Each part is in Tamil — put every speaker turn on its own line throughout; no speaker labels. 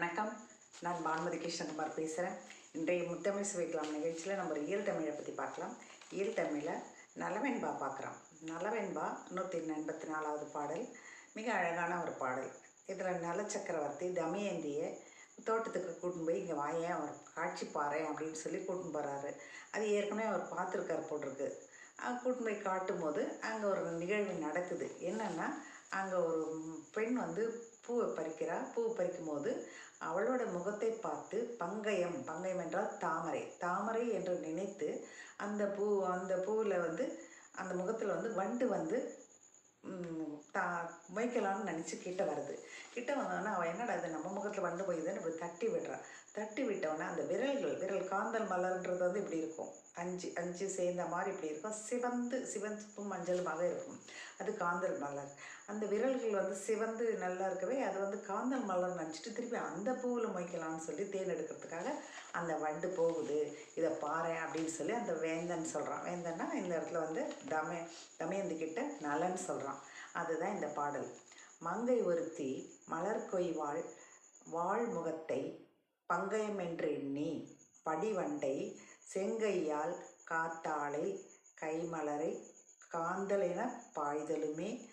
வணக்கம். நான் பானுமதி கிருஷ்ணகுமார் பேசுகிறேன் இன்றைய முத்தமிழ் சுவைக்கலாம் நிகழ்ச்சியில் நம்ம இயல் தமிழை பற்றி பார்க்கலாம். இயல் தமிழில் நலவெண்பா பார்க்குறோம் நலவெண்பா நூற்றி எண்பத்தி நாலாவது பாடல். மிக அழகான ஒரு பாடல். இதில் நல சக்கரவர்த்தி தமயந்தியை தோட்டத்துக்கு கூட்டின்னு போய் இங்கே வாயேன் அவர் காட்சி பாறேன் அப்படின்னு சொல்லி கூட்டின்னு போகிறாரு அது ஏற்கனவே அவர் பார்த்துருக்கார் போட்டிருக்கு கூட்டின்னு போய் காட்டும் போது அங்கே ஒரு நிகழ்வு நடக்குது. என்னென்னா அங்கே ஒரு பெண் வந்து பூவை பறிக்கிறா. பூ பறிக்கும் போது அவளோட முகத்தை பார்த்து பங்கயம் பங்கயம் என்றால் தாமரை. தாமரை என்று நினைத்து அந்த பூ அந்த பூவில் வந்து அந்த முகத்தில் வந்து வண்டு வந்து தா மொய்க்கலாம்னு நினச்சி கிட்ட வருது. கிட்ட வந்தோடனே அவள் என்னடா இது நம்ம முகத்தில் வண்டு போயிதுன்னு இப்படி தட்டி விடுறான் தட்டி விட்டோன்னே அந்த விரல்கள் விரல் காந்தல் மலர்ன்றது வந்து இப்படி இருக்கும். அஞ்சு அஞ்சு சேர்ந்த மாதிரி இப்படி இருக்கும். சிவந்து சிவந்துப்பும் மஞ்சளுமாக இருக்கும். அது காந்தல் மலர். அந்த விரல்கள் வந்து சிவந்து நல்லா இருக்கவே அது வந்து காந்தல் மலர் நினச்சிட்டு திருப்பி அந்த பூவில் மொய்க்கலாம்னு சொல்லி தேன் எடுக்கிறதுக்காக அந்த வண்டு போகுது. இதை பாரு அப்படின்னு சொல்லி அந்த வேந்தன் சொல்கிறான் வேந்தன்னா இந்த இடத்துல வந்து தமே தமயந்தி கிட்ட நலன் சொல்கிறான் அதுதான் இந்த பாடல். மங்கை ஒருத்தி மலர் கொய்வாள் வாழ் பங்கயம் பங்கயமென்று எண்ணி படிவண்டை செங்கையால் காத்தாளை கைமலரை காந்தலென பாய்தலுமே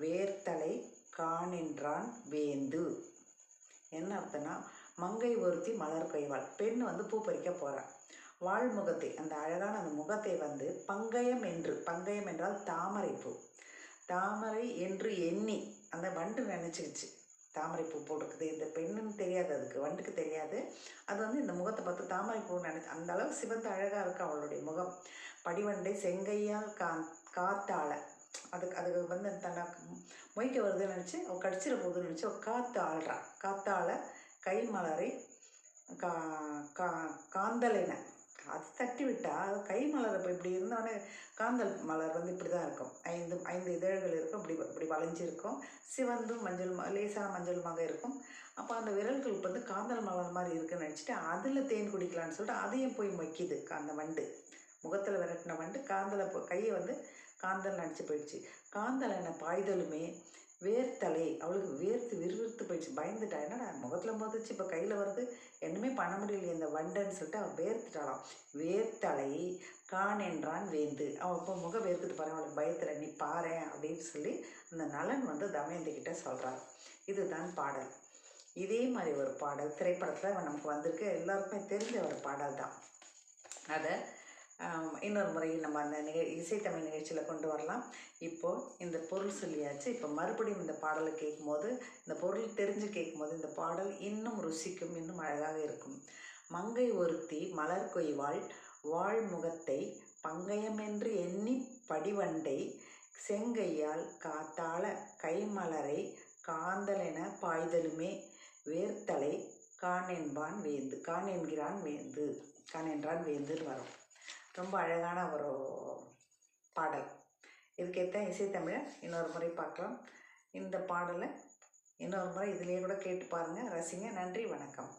வேர்த்தலை காணென்றான் வேந்து. என்ன அர்த்தம்னா மங்கை ஒருத்தி மலர் கொய்வாள் பெண் வந்து பூ பறிக்க போகிறாள் வாழ்முகத்தை அந்த அழகான அந்த முகத்தை வந்து பங்கயம் என்று பங்கயம் என்றால் தாமரை பூ தாமரை என்று எண்ணி அந்த வண்டு நினச்சிக்கிச்சு தாமரை பூ போட்டிருக்குது. இந்த பெண்ணுன்னு தெரியாது அதுக்கு வண்டுக்கு தெரியாது. அது வந்து இந்த முகத்தை பார்த்து தாமரை பூ நினைச்சு அந்த அளவு சிவந்து அழகாக இருக்கு அவளுடைய முகம். படிவண்டை செங்கையால் கா காத்தாள. அதுக்கு அதுக்கு வந்து தனக்கு மொய்க்க வருதுன்னு நினச்சி அவள் கடிச்சிட போகுதுன்னு நினச்சி அவள் காத்து ஆள்றா. காத்தால கை மலரை கா கா காந்தலின அது தட்டி விட்டால் கை மலர் இப்போ இப்படி இருந்தோடனே காந்தல் மலர் வந்து இப்படி தான் இருக்கும். ஐந்து ஐந்து இதழ்கள் இருக்கும். இப்படி இப்படி வளைஞ்சிருக்கும். சிவந்தும் மஞ்சள் லேசான மஞ்சளுமாக இருக்கும். அப்போ அந்த விரல்கள் வந்து காந்தல் மலர் மாதிரி இருக்குன்னு நினச்சிட்டு அதில் தேன் குடிக்கலான்னு சொல்லிட்டு அதையும் போய் மொய்க்குது அந்த வண்டு முகத்தில் விரட்டின வண்டு காந்தலை கையை வந்து காந்தல் நினச்சி போயிடுச்சு. காந்தல் என்ன பாய்தலுமே வேர்த்தலை அவளுக்கு வேர்த்து விறுவிறுத்து போயிடுச்சு. பயந்துட்டா என்னடா முகத்தில் மோதிச்சு இப்போ கையில் வருது. என்னமே பண்ண முடியலையே இந்த வண்டன்னு சொல்லிட்டு அவள் வேர்த்துட்டாளாம் வேர்த்தலை கான் என்றான் வேந்து. அவன் இப்போ முகம் வேர்த்துட்டு பாரு அவளுக்கு பயத்தில் நீ பாரு அப்படின்னு சொல்லி அந்த நலன் வந்து தமயந்திக்கிட்ட சொல்கிறார் இதுதான் பாடல். இதே மாதிரி ஒரு பாடல். திரைப்படத்தில் நமக்கு வந்திருக்க எல்லாருக்குமே தெரிஞ்ச ஒரு பாடல் தான் அதை இன்னொரு முறை நம்ம அந்த நிக இசைத்தமிழ் நிகழ்ச்சியில் கொண்டு வரலாம். இப்போது இந்த பொருள் சொல்லியாச்சு. இப்போ மறுபடியும் இந்த பாடலை கேட்கும்போது இந்த பொருள் தெரிஞ்சு கேட்கும்போது இந்த பாடல் இன்னும் ருசிக்கும் இன்னும் அழகாக இருக்கும். மங்கை ஒருத்தி மலர் கொய்வாள் வாழ் முகத்தை பங்கயமென்று எண்ணி படிவண்டை செங்கையால் காத்தாள கைமலரை காந்தலென பாய்தலுமே வேர்த்தலை கான் என்பான் வேந்து கான் என்கிறான் வேந்து கான் என்றான் வேந்துன்னு வரும். ரொம்ப அழகான ஒரு பாடல். இதுக்கேற்ற இசைத்தமிழை இன்னொரு முறை பார்க்கலாம். இந்த பாடலை இன்னொரு முறை இதிலேயே கூட கேட்டு பாருங்கள் ரசிங்க. நன்றி. வணக்கம்.